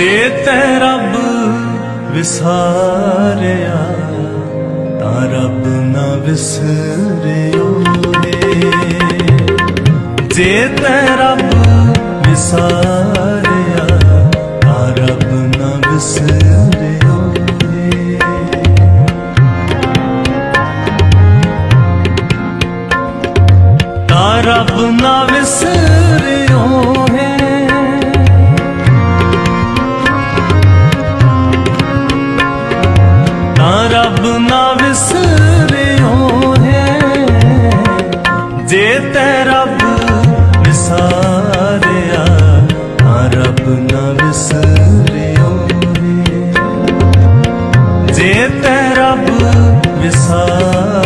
ਤੇ ਤੈ ਰੱਬ ਵਿਸਾਰਿਆ, ਤਾਂ ਰੱਬ ਨਾ ਵਿਸਰਿਓ ਰੇ। ਜੇ ਤੈ ਰੱਬ ਵਿਸਾਰਿਆ, ਤਾਂ ਰੱਬ ਨਾ ਵਿਸਰਿਓ ਰੇ। ਤਾਂ ਰੱਬ ਨਾ ਵਿਸਰਿਓ ਨਾ ਵਿਸਰਿਓ ਹੈ। ਜੇ ਤੈ ਰੱਬ ਵਿਸਾਰਿਆ ਤਾਂ ਰੱਬ ਨਾ ਵਿਸਰਿਓ ਹੈ। ਜੇ ਤੈ ਰੱਬ ਵਿਸਾਰਿਆ